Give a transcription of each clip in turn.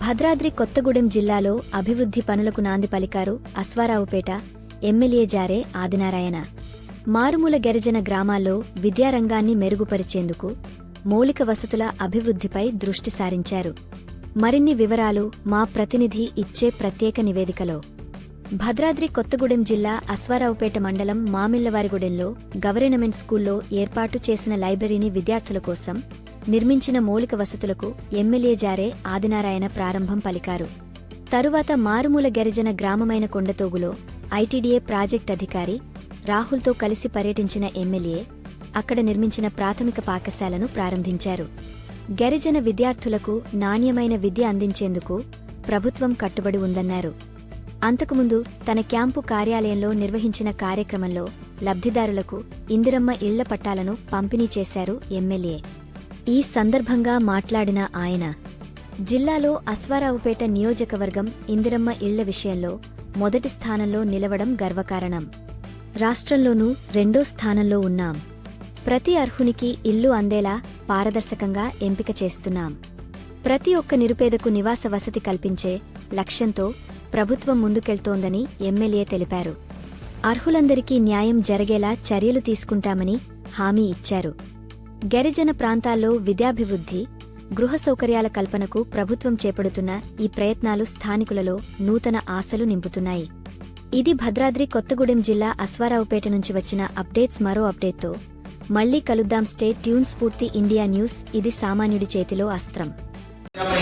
భద్రాద్రి కొత్తగూడెం జిల్లాలో అభివృద్ధి పనులకు నాంది పలికారు అశ్వారావుపేట ఎమ్మెల్యే జారే ఆదినారాయణ. మారుమూల గిరిజన గ్రామాల్లో విద్యారంగాన్ని మెరుగుపరిచేందుకు మౌలిక వసతుల అభివృద్ధిపై దృష్టి సారించారు. మరిన్ని వివరాలు మా ప్రతినిధి ఇచ్చే ప్రత్యేక నివేదికలో. భద్రాద్రి కొత్తగూడెం జిల్లా అశ్వారావుపేట మండలం మామిళ్ళవారిగూడెంలో గవర్నమెంట్ స్కూల్లో ఏర్పాటు చేసిన లైబ్రరీని విద్యార్థుల కోసం నిర్మించిన మౌలిక వసతులకు ఎమ్మెల్యే జారే ఆదినారాయణ ప్రారంభం పలికారు. తరువాత మారుమూల గరిజన గ్రామమైన కొండతోగులో ఐటీడీఏ ప్రాజెక్ట్ అధికారి రాహుల్తో కలిసి పర్యటించిన ఎమ్మెల్యే అక్కడ నిర్మించిన ప్రాథమిక పాఠశాలను ప్రారంభించారు. గిరిజన విద్యార్థులకు నాణ్యమైన విద్య అందించేందుకు ప్రభుత్వం కట్టుబడి ఉందన్నారు. అంతకుముందు తన క్యాంపు కార్యాలయంలో నిర్వహించిన కార్యక్రమంలో లబ్ధిదారులకు ఇందిరమ్మ ఇళ్ళ పట్టాలను పంపిణీ చేశారు ఎమ్మెల్యే. ఈ సందర్భంగా మాట్లాడిన ఆయన జిల్లాలో అశ్వారావుపేట నియోజకవర్గం ఇందిరమ్మ ఇళ్ళ విషయంలో మొదటి స్థానంలో నిలవడం గర్వకారణం. రాష్ట్రంలోనూ రెండో స్థానంలో ఉన్నాం. ప్రతి అర్హునికి ఇల్లు అందేలా పారదర్శకంగా ఎంపిక చేస్తున్నాం. ప్రతి ఒక్క నిరుపేదకు నివాస వసతి కల్పించే లక్ష్యంతో ప్రభుత్వం ముందుకెళ్తోందని ఎమ్మెల్యే తెలిపారు. అర్హులందరికీ న్యాయం జరిగేలా చర్యలు తీసుకుంటామని హామీ ఇచ్చారు. గిరిజన ప్రాంతాల్లో విద్యాభివృద్ధి గృహ సౌకర్యాల కల్పనకు ప్రభుత్వం చేపడుతున్న ఈ ప్రయత్నాలు స్థానికులలో నూతన ఆశలు నింపుతున్నాయి. ఇది భద్రాద్రి కొత్తగూడెం జిల్లా అశ్వారావుపేట నుంచి వచ్చిన అప్డేట్స్ మరో అప్డేట్తో మళ్ళీ కలుద్దాం. Stay tune Sphoorthi India news. ఇది సామాన్యుడి చేతిలో అస్త్రం.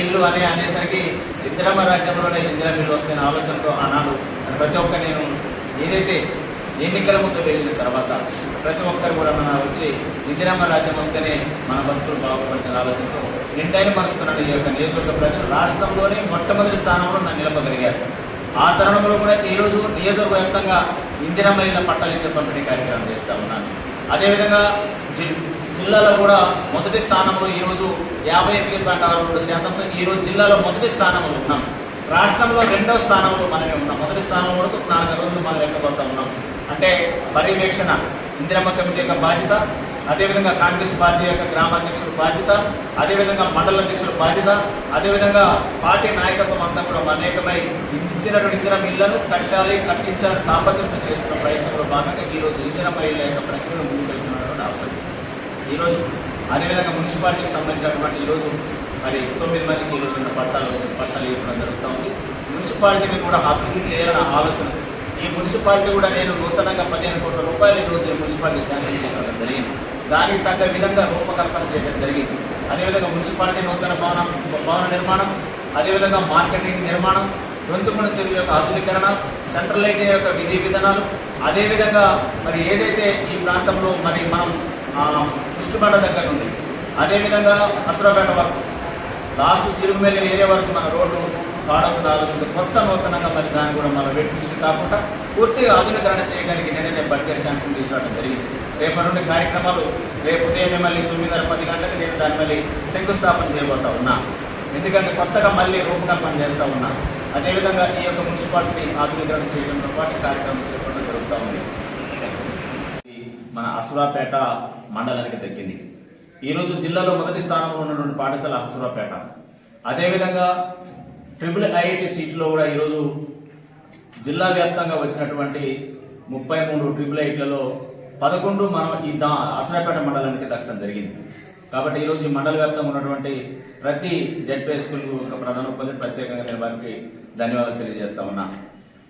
ఇల్లు అనే అనేసరికి ఇందిరమ్మ రాజ్యంలోనే ఇందిరమ్మ ఇల్లు ఆలోచనతో ఆనాడు ప్రతి ఒక్క నేను ఏదైతే ఎన్నికల ముందు వెళ్ళిన తర్వాత ప్రతి ఒక్కరు కూడా మన వచ్చి ఇందిరమ్మ రాజ్యం వస్తేనే మన బతుకులు బాగుపడుతున్న ఆలోచనతో నిండైన మనసుకున్న ఈ యొక్క నియోజకవర్గ ప్రజలు రాష్ట్రంలోనే మొట్టమొదటి స్థానంలో నన్ను నిలపగలిగారు. ఆ తరుణంలో కూడా ఈరోజు నియోజకవర్గ వ్యాప్తంగా ఇందిరమ్మ ఇళ్ళ పట్టాలు ఇచ్చే పంపిణీ కార్యక్రమం చేస్తా ఉన్నాను. అదేవిధంగా జి- జిల్లాలో కూడా మొదటి స్థానంలో ఈరోజు యాభై ఎనిమిది పాయింట్ ఆరు రెండు శాతంతో ఈరోజు జిల్లాలో మొదటి స్థానంలో ఉన్నాం. రాష్ట్రంలో రెండవ స్థానంలో మనమే ఉన్నాం. మొదటి స్థానంలో వరకు నాలుగు రోజులు మనం ఎక్కబోతా ఉన్నాం. అంటే పర్యవేక్షణ ఇందిరమ్మ కమిటీ యొక్క బాధ్యత అదేవిధంగా కాంగ్రెస్ పార్టీ యొక్క గ్రామాధ్యక్షుల బాధ్యత అదేవిధంగా మండల అధ్యక్షుల బాధ్యత అదేవిధంగా పార్టీ నాయకత్వం అంతా కూడా అనేకమై ఇచ్చినటువంటి ఇందిరమ్మ ఇళ్ళను కట్టాలి కట్టించాలని తాపత్రత చేస్తున్న ప్రయత్నంలో భాగంగా ఈరోజు ఇందిరమ్మ ఇళ్ళ యొక్క ప్రక్రియను ముందుకెళ్తున్నటువంటి అవసరం. ఈరోజు అదేవిధంగా మున్సిపాలిటీకి సంబంధించినటువంటి ఈరోజు మరి తొమ్మిది మందికి ఈరోజు ఉన్న పట్టాలు పట్టాలు ఇవ్వడం జరుగుతూ ఉంది. మున్సిపాలిటీని కూడా అభివృద్ధి చేయాలన్న ఆలోచన ఈ మున్సిపాలిటీ కూడా నేను నూతనంగా పదిహేను కోట్ల రూపాయలు ఈరోజు మున్సిపాలిటీ శాంక్షన్ చేసుకోవడం జరిగింది. దానికి తగ్గ విధంగా రూపకల్పన చేయడం జరిగింది. అదేవిధంగా మున్సిపాలిటీ నూతన భవనం భవన నిర్మాణం అదేవిధంగా మార్కెటింగ్ నిర్మాణం గొంతుకున్న చెరువు యొక్క ఆధునీకరణ సెంట్రల్ లైట్ యొక్క విధి విధానాలు అదేవిధంగా మరి ఏదైతే ఈ ప్రాంతంలో మరి మనం కృష్ణపేట దగ్గర ఉంది అదేవిధంగా అసరాపేట వరకు లాస్ట్ తిరుగుమేలు ఏరియా వరకు మన రోడ్డు పాడకుండా ఆలోచన కొత్త నూతనంగా మరి దాన్ని కూడా మనం వెట్టించి కాకుండా పూర్తిగా ఆధునీకరణ చేయడానికి నేనే బడ్జెట్ శాంక్షన్ తీసుకురావడం జరిగింది. రేపటి నుండి కార్యక్రమాలు రేపు ఉదయం మళ్ళీ తొమ్మిదిన్నర పది గంటలకు నేను దాన్ని మళ్ళీ శంకుస్థాపన చేయబోతా ఉన్నా. ఎందుకంటే కొత్తగా మళ్ళీ రూపకల్పన చేస్తూ ఉన్నా. అదేవిధంగా ఈ యొక్క మున్సిపాలిటీ ఆధునీకరణ చేయడంతో పాటు కార్యక్రమం చేపట్టడం జరుగుతూ ఉంది. మన అసురాపేట మండలానికి దక్కింది ఈరోజు జిల్లాలో మొదటి స్థానంలో ఉన్నటువంటి పాఠశాల అసురాపేట. అదేవిధంగా ట్రిపుల్ ఐఐటి సీట్లో కూడా ఈరోజు జిల్లా వ్యాప్తంగా వచ్చినటువంటి ముప్పై మూడు ట్రిపుల్ ఐట్లలో పదకొండు మనం ఈ దా అసరాపేట మండలానికి దక్కడం జరిగింది. కాబట్టి ఈరోజు ఈ మండల వ్యాప్తంగా ఉన్నటువంటి ప్రతి జెడ్పీ స్కూల్కు ఒక ప్రధాన ఉపాధి ప్రత్యేకంగా నేను వారికి ధన్యవాదాలు తెలియజేస్తా ఉన్నా.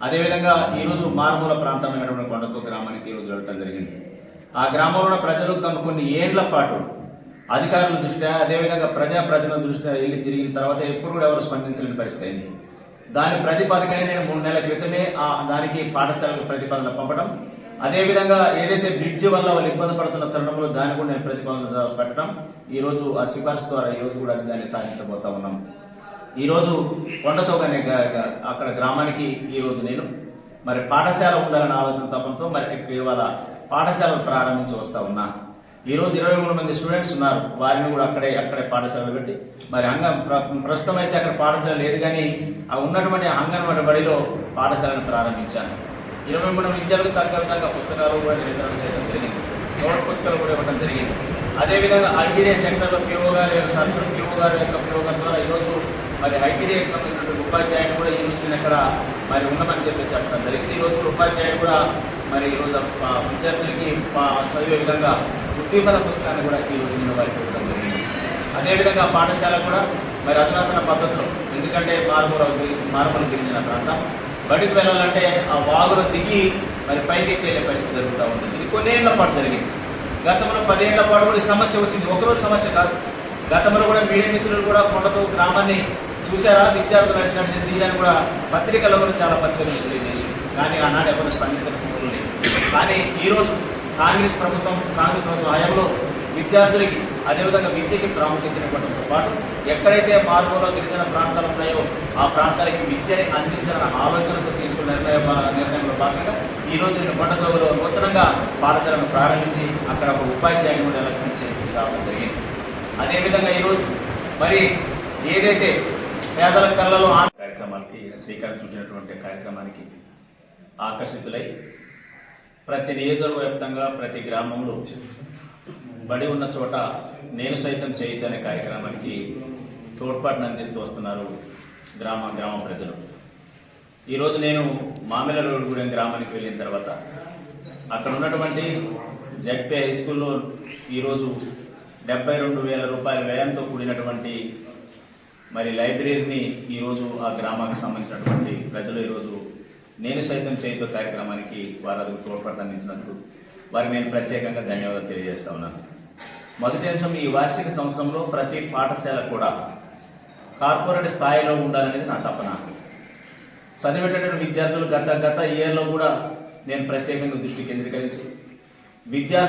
అదేవిధంగా ఈరోజు మారుమూల ప్రాంతమైనటువంటి కొండతో గ్రామానికి ఈరోజు వెళ్ళడం జరిగింది. ఆ గ్రామంలో ప్రజలు తమ కొన్ని ఏండ్ల పాటు అధికారుల దృష్ట్యా అదేవిధంగా ప్రజా దృష్ట్యా వెళ్ళి తిరిగిన తర్వాత ఎప్పుడు కూడా ఎవరు స్పందించలేని పరిస్థితి అయింది. దాని ప్రతిపాదకనే నేను మూడు నెలల క్రితమే ఆ దానికి పాఠశాలకు ప్రతిపాదన పంపడం అదేవిధంగా ఏదైతే బ్రిడ్జ్ వల్ల వాళ్ళు ఇబ్బంది పడుతున్న తరుణంలో దాన్ని కూడా నేను ప్రతిపాదన పెట్టడం. ఈ రోజు ఆ సిఫార్సు ద్వారా ఈ రోజు కూడా దాన్ని సాధించబోతా ఉన్నాం. ఈరోజు రోజు కొండతో కానీ అక్కడ గ్రామానికి ఈరోజు నేను. మరి పాఠశాల ఉండాలన్న ఆలోచన తపంతో మరి ఇవాళ పాఠశాలను ప్రారంభించి వస్తా ఉన్నా. ఈ రోజు ఇరవై మూడు మంది స్టూడెంట్స్ ఉన్నారు. వారిని కూడా అక్కడే అక్కడే పాఠశాలలు పెట్టి. మరి అంగం ప్రస్తుతం అయితే అక్కడ పాఠశాల లేదు కానీ ఆ ఉన్నటువంటి అంగన్వాడి బడిలో పాఠశాలను ప్రారంభించాను ఇరవై మూడు విద్యార్థులకు తగ్గ విధంగా పుస్తకాలు కూడా వితరణ చేయడం జరిగింది. నోట్ పుస్తకాలు కూడా ఇవ్వడం జరిగింది. అదేవిధంగా ఐటీడీ సెంటర్లో పిఓ గారి యొక్క సర్కిల్ పిఓ గారి యొక్క పిఓ గారి ద్వారా ఈరోజు మరి ఐటీడీకి సంబంధించిన ఉపాధ్యాయులు కూడా ఈ రోజు అక్కడ మరి ఉండమని చెప్పి చెప్పడం జరిగింది. ఈరోజు రోజు కూడా ఉపాధ్యాయులు కూడా మరి ఈ రోజు ఆ విద్యార్థులకి చదివే విధంగా ఉద్దీపన పుస్తకాన్ని కూడా ఈ రోజు వారికి ఇవ్వడం జరిగింది. అదేవిధంగా పాఠశాల కూడా మరి అధునాతన పద్ధతిలో ఎందుకంటే మారుమూల మారుమూల గిరిజన ప్రాంతం బడికి వెళ్ళాలంటే ఆ వాగులో దిగి మరి పైకి వెళ్ళే పరిస్థితి జరుగుతూ ఉంటుంది. ఇది కొన్నేళ్ళ పాటు జరిగింది. గతంలో పదేళ్ళ పాటు కూడా ఈ సమస్య వచ్చింది. ఒకరోజు సమస్య కాదు. గతంలో కూడా మీడియా మిత్రులు కూడా కొండతో గ్రామాన్ని చూసారా విద్యార్థులు నడిచి నడిచిన తీరని కూడా పత్రికల్లో కూడా చాలా పత్రికలు తెలియజేసింది కానీ ఆనాడు ఎవరు స్పందించకపోలేదు కానీ ఈరోజు కాంగ్రెస్ ప్రభుత్వం కాంగ్రెస్ ప్రభుత్వం హయాంలో విద్యార్థులకి అదేవిధంగా విద్యకి ప్రాముఖ్యత పాటు ఎక్కడైతే మార్పులో గిరిజన ప్రాంతాలు ఉన్నాయో ఆ ప్రాంతాలకి విద్యని అందించాలన్న ఆలోచనతో తీసుకున్న నిర్ణయ నిర్ణయంలో భాగంగా ఈ రోజు నేను కొండదోగులో నూతనంగా పాఠశాలను ప్రారంభించి అక్కడ ఒక ఉపాధ్యాయుని కూడా ఎలక్షన్ చేయించి రావడం జరిగింది. అదేవిధంగా ఈరోజు మరి ఏదైతే పేదల కళ్ళలో ఆ కార్యక్రమానికి శ్రీకారం చుట్టినటువంటి కార్యక్రమానికి ఆకర్షితులై ప్రతి నియోజకవర్గ వ్యాప్తంగా ప్రతి గ్రామంలో బడి ఉన్న చోట నేను సైతం చేయొద్దు అనే కార్యక్రమానికి తోడ్పాటును అందిస్తూ వస్తున్నారు గ్రామ గ్రామ ప్రజలు. ఈరోజు నేను మామిలలోడిగూడెం గ్రామానికి వెళ్ళిన తర్వాత అక్కడ ఉన్నటువంటి జడ్పీ హై స్కూల్లో ఈరోజు డెబ్బై రెండు వేల రూపాయల వ్యయంతో కూడినటువంటి మరి లైబ్రరీని ఈరోజు ఆ గ్రామానికి సంబంధించినటువంటి ప్రజలు ఈరోజు నేను సైతం చేతిలో కార్యక్రమానికి వారు అందుకు తోడ్పాటు వారికి నేను ప్రత్యేకంగా ధన్యవాదాలు తెలియజేస్తా ఉన్నాను. మొదటి అంశం ఈ వార్షిక సంవత్సరంలో ప్రతి పాఠశాల కూడా కార్పొరేట్ స్థాయిలో ఉండాలనేది నా తపన. చదివేటటువంటి విద్యార్థులు గత గత ఇయర్లో కూడా నేను ప్రత్యేకంగా దృష్టి కేంద్రీకరించి విద్యార్థి